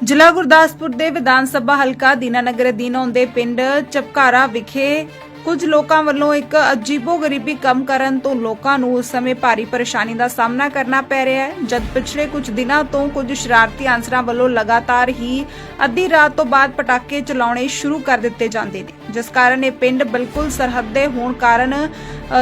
ਜ਼ਿਲ੍ਹਾ ਗੁਰਦਾਸਪੁਰ ਦੇ ਵਿਧਾਨ ਸਭਾ ਹਲਕਾ ਦੀਨਾਨਗਰ ਅਧੀਨ ਆਉਂਦੇ ਪਿੰਡ ਚਪਕਾਰਾ ਵਿਖੇ ਕੁਝ ਲੋਕਾਂ ਵੱਲੋਂ ਇੱਕ ਅਜੀਬੋ-ਗਰੀਬੀ ਕੰਮ ਕਰਨ ਤੋਂ ਲੋਕਾਂ ਨੂੰ ਉਸ ਸਮੇਂ ਭਾਰੀ ਪਰੇਸ਼ਾਨੀ ਦਾ ਸਾਹਮਣਾ ਕਰਨਾ ਪੈ ਰਿਹਾ ਹੈ। ਜਦ ਪਿਛਲੇ ਕੁਝ ਦਿਨਾਂ ਤੋਂ ਕੁਝ ਸ਼ਰਾਰਤੀ ਅਨਸਰਾਂ ਵੱਲੋਂ ਲਗਾਤਾਰ ਹੀ ਅੱਧੀ ਰਾਤ ਤੋਂ ਬਾਅਦ ਪਟਾਕੇ ਚਲਾਉਣੇ ਸ਼ੁਰੂ ਕਰ ਦਿੱਤੇ ਜਾਂਦੇ ਨੇ, ਜਿਸ ਕਾਰਨ ਇਹ ਪਿੰਡ ਬਿਲਕੁਲ ਸਰਹੱਦੇ ਹੋਣ ਕਾਰਨ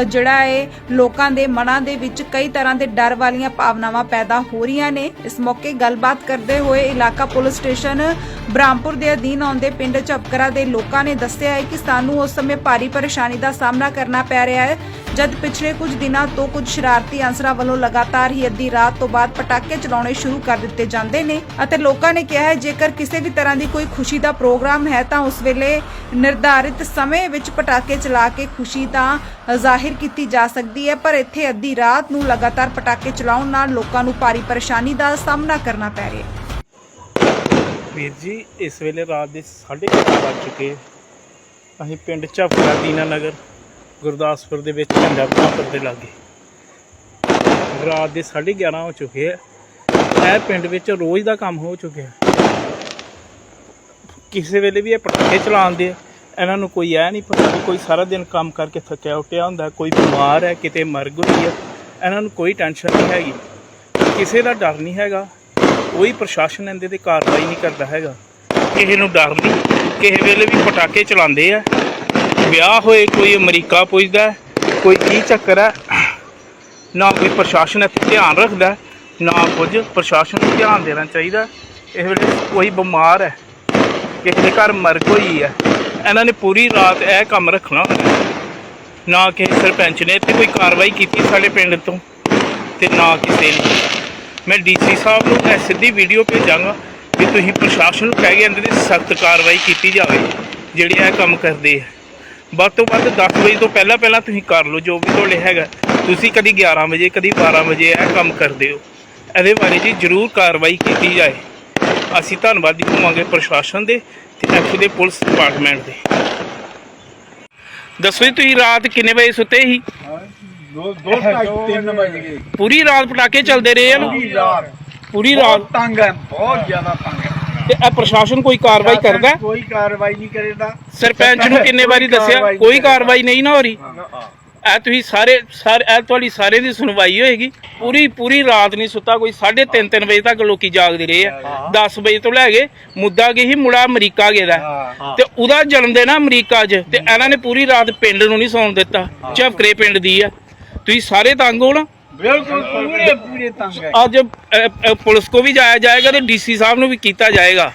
ਜਿਹੜਾ ਹੈ ਲੋਕਾਂ ਦੇ ਮਨਾਂ ਦੇ ਵਿੱਚ ਕਈ ਤਰ੍ਹਾਂ ਦੇ ਡਰ ਵਾਲੀਆਂ ਭਾਵਨਾਵਾਂ ਪੈਦਾ ਹੋ ਰਹੀਆਂ ਨੇ। ਇਸ ਮੌਕੇ ਗੱਲਬਾਤ ਕਰਦੇ ਹੋਏ ਇਲਾਕਾ ਪੁਲਿਸ ਸਟੇਸ਼ਨ ਬ੍ਰਾਹਮਪੁਰ ਦੇ ਅਧੀਨ ਆਉਂਦੇ ਪਿੰਡ ਝਪਕਰਾ ਦੇ ਲੋਕਾਂ ਨੇ ਦੱਸਿਆ ਹੈ ਕਿ ਸਾਨੂੰ ਉਸ ਸਮੇਂ ਭਾਰੀ ਪਰੇਸ਼ਾਨੀ ਦਾ ਸਾਹਮਣਾ ਕਰਨਾ ਪੈ ਰਿਹਾ ਹੈ, ਜਦ ਪਿਛਲੇ ਕੁਝ ਦਿਨਾਂ ਤੋਂ ਕੁਝ ਸ਼ਰਾਰਤੀ ਅਨਸਰਾਂ ਵੱਲੋਂ ਲਗਾਤਾਰ ਹੀ ਅੱਧੀ ਰਾਤ ਤੋਂ ਬਾਅਦ ਪਟਾਕੇ ਚਲਾਉਣੇ ਸ਼ੁਰੂ ਕਰ ਦਿੱਤੇ ਜਾਂਦੇ ਨੇ ਅਤੇ ਲੋਕਾਂ ਨੇ ਕਿਹਾ ਹੈ, ਜੇਕਰ ਕਿਸੇ ਵੀ ਤਰ੍ਹਾਂ ਦੀ ਕੋਈ ਖੁਸ਼ੀ ਦਾ ਪ੍ਰੋਗਰਾਮ ਹੈ ਤਾਂ ਉਸ ਵੇਲੇ ਨਿਰਧਾਰਿਤ ਸਮੇਂ ਵਿੱਚ ਪਟਾਕੇ ਚਲਾ ਕੇ ਖੁਸ਼ੀ ਤਾਂ ਜ਼ਾਹਿਰ ਕੀਤੀ ਜਾ ਸਕਦੀ ਹੈ, ਪਰ ਇੱਥੇ ਅੱਧੀ ਰਾਤ ਨੂੰ ਲਗਾਤਾਰ ਪਟਾਕੇ ਚਲਾਉਣ ਨਾਲ ਲੋਕਾਂ ਨੂੰ ਭਾਰੀ ਪਰੇਸ਼ਾਨੀ ਦਾ ਸਾਹਮਣਾ ਕਰਨਾ ਪੈ ਰਿਹਾ ਹੈ। ਵੀਰ ਜੀ, ਇਸ ਵੇਲੇ ਰਾਤ ਦੇ 8:30 ਵੱਜ ਚੁੱਕੇ ਅਸੀਂ ਪਿੰਡ ਝਪਕਾ ਦੀਨਾ ਨਗਰ, ਗੁਰਦਾਸਪੁਰ ਦੇ ਵਿੱਚ ਝੰਡਾਪੁਰ ਦੇ ਲਾਗੇ। ਰਾਤ ਦੇ 11:30 ਹੋ ਚੁੱਕੇ ਆ। ਇਹ ਪਿੰਡ ਵਿੱਚ ਰੋਜ਼ ਦਾ ਕੰਮ ਹੋ ਚੁੱਕਿਆ। ਕਿਸੇ ਵੇਲੇ ਵੀ ਇਹ ਪਟਾਕੇ ਚਲਾਉਂਦੇ ਆ, ਇਹਨਾਂ ਨੂੰ ਕੋਈ ਐ ਨਹੀਂ ਪਤਾ ਕਿ ਕੋਈ ਸਾਰਾ ਦਿਨ ਕੰਮ ਕਰਕੇ ਥੱਕਿਆ ਉੱਠਿਆ ਹੁੰਦਾ, ਕੋਈ ਬਿਮਾਰ ਹੈ, ਕਿਤੇ ਮਰ ਗਈ ਹੈ, ਇਹਨਾਂ ਨੂੰ ਕੋਈ ਟੈਨਸ਼ਨ ਨਹੀਂ ਹੈਗੀ। ਕਿਸੇ ਦਾ ਡਰ ਨਹੀਂ ਹੈਗਾ। ਕੋਈ ਪ੍ਰਸ਼ਾਸਨ ਇਹਦੇ ਤੇ ਕਾਰਵਾਈ ਨਹੀਂ ਕਰਦਾ ਹੈਗਾ। ਕਿਸੇ ਨੂੰ ਡਰ ਨਹੀਂ। ਕਿਸੇ ਵੇਲੇ ਵੀ ਪਟਾਕੇ ਚਲਾਉਂਦੇ ਆ। ਵਿਆਹ ਹੋਏ ਕੋਈ ਅਮਰੀਕਾ ਪੁੱਜਦਾ ਕੋਈ ਕੀ ਚੱਕਰ ਹੈ, ਨਾ ਕੋਈ ਪ੍ਰਸ਼ਾਸਨ ਇੱਥੇ ਧਿਆਨ ਰੱਖਦਾ ਨਾ ਕੁਝ ਪ੍ਰਸ਼ਾਸਨ ਨੂੰ ਧਿਆਨ ਦੇਣਾ ਚਾਹੀਦਾ ਇਸ ਵੇਲੇ ਕੋਈ ਬਿਮਾਰ ਹੈ, ਕਿਸੇ ਦੇ ਘਰ ਮਰਗ ਹੋਈ ਹੈ। ਇਹਨਾਂ ਨੇ ਪੂਰੀ ਰਾਤ ਇਹ ਕੰਮ ਰੱਖਣਾ ਨਾ ਕਿਸੇ ਸਰਪੰਚ ਨੇ ਇੱਥੇ ਕੋਈ ਕਾਰਵਾਈ ਕੀਤੀ ਸਾਡੇ ਪਿੰਡ ਤੋਂ ਤੇ ਨਾ ਕਿਸੇ ਨੇ। ਮੈਂ ਡੀਸੀ ਸਾਹਿਬ ਨੂੰ ਇਹ ਸਿੱਧੀ ਵੀਡੀਓ ਭੇਜਾਂਗਾ ਕਿ ਤੁਸੀਂ ਪ੍ਰਸ਼ਾਸਨ ਨੂੰ ਕਹਿ ਕੇ ਇਹਨਾਂ ਦੀ ਸਖਤ ਕਾਰਵਾਈ ਕੀਤੀ ਜਾਵੇ, ਜਿਹੜੇ ਇਹ ਕੰਮ ਕਰਦੇ ਆ। ਵੱਧ ਤੋਂ ਵੱਧ 10 ਵਜੇ ਤੋਂ ਪਹਿਲਾਂ ਪਹਿਲਾਂ ਤੁਸੀਂ ਕਰ ਲਓ, ਜੋ ਵੀ ਤੁਹਾਡੇ ਹੈਗਾ। ਤੁਸੀਂ ਕਦੀ 11 ਵਜੇ, ਕਦੀ 12 ਵਜੇ ਇਹ ਕੰਮ ਕਰਦੇ ਹੋ। ਇਹਦੇ ਬਾਰੇ ਜੀ ਜ਼ਰੂਰ ਕਾਰਵਾਈ ਕੀਤੀ ਜਾਏ। ਅਸੀਂ ਧੰਨਵਾਦੀ ਹੋਵਾਂਗੇ ਪ੍ਰਸ਼ਾਸਨ ਦੇ ਤੇ ਐਫ ਦੇ ਪੁਲਿਸ ਡਿਪਾਰਟਮੈਂਟ ਦੇ। ਦੱਸੋ ਜੀ, ਤੁਸੀਂ ਰਾਤ ਕਿੰਨੇ ਵਜੇ ਸੁੱਤੇ ਸੀ? ਦੋ ਦੋ ਢਾਈ ਤਿੰਨ ਵਜ ਗਏ। ਪੂਰੀ ਰਾਤ ਪਟਾਕੇ ਚੱਲਦੇ ਰਹੇ ਆ ਪੂਰੀ ਰਾਤ। ਪੂਰੀ ਰਾਤ। ਤੰਗ ਹੈ ਬਹੁਤ ਜ਼ਿਆਦਾ ਤੰਗ ਹੈ। ਤੇ ਇਹ ਪ੍ਰਸ਼ਾਸਨ ਕੋਈ ਕਾਰਵਾਈ ਕਰਦਾ? ਹੈ? ਕੋਈ ਕਾਰਵਾਈ ਨਹੀਂ ਕਰੇਗਾ ਸਰਪੰਚ ਨੂੰ ਕਿੰਨੇ ਵਾਰੀ ਦੱਸਿਆ? ਕੋਈ ਕਾਰਵਾਈ ਨਹੀਂ ਨਾ ਹੋ ਰਹੀ। ਐ ਤੁਸੀਂ ਸਾਰੇ ਸਾਰੇ ਐ ਤੁਹਾਡੀ ਸਾਰੇ ਦੀ ਸੁਣਵਾਈ ਹੋਏਗੀ। ਪੂਰੀ ਪੂਰੀ ਰਾਤ ਨਹੀਂ ਸੁੱਤਾ ਕੋਈ 3:30 3 ਵਜੇ ਤੱਕ ਲੋਕੀ ਜਾਗਦੇ ਰਹੇ ਆ। 10 ਵਜੇ ਤੋਂ ਲੈ ਕੇ ਮੁੱਦਾ ਕੀ ਸੀ? ਮੁੰਡਾ ਅਮਰੀਕਾ ਗਿਆ ਦਾ। ਹਾਂ। ਤੇ ਉਹਦਾ ਜਨਮ ਦਿਨ ਆ ਅਮਰੀਕਾ 'ਚ। ਤੇ ਇਹਨਾਂ ਨੇ ਪੂਰੀ ਰਾਤ ਪਿੰਡ ਨੂੰ ਨਹੀਂ ਸੌਣ ਦਿੱਤਾ। ਝਪਕਰੇ ਪਿੰਡ ਦੀ ਆ। ਤੁਸੀਂ ਸਾਰੇ ਤੰਗ ਹੋ ਨਾ? ਬਿਲਕੁਲ ਪੂਰੇ ਪੂਰੇ ਤੰਗ ਹੈ। ਅੱਜ ਅ, ਅ, ਪੁਲਿਸ ਕੋ ਵੀ ਜਾਇਆ ਜਾਏਗਾ ਤੇ ਡੀਸੀ ਸਾਹਿਬ ਨੂੰ ਵੀ ਕੀਤਾ ਜਾਏਗਾ।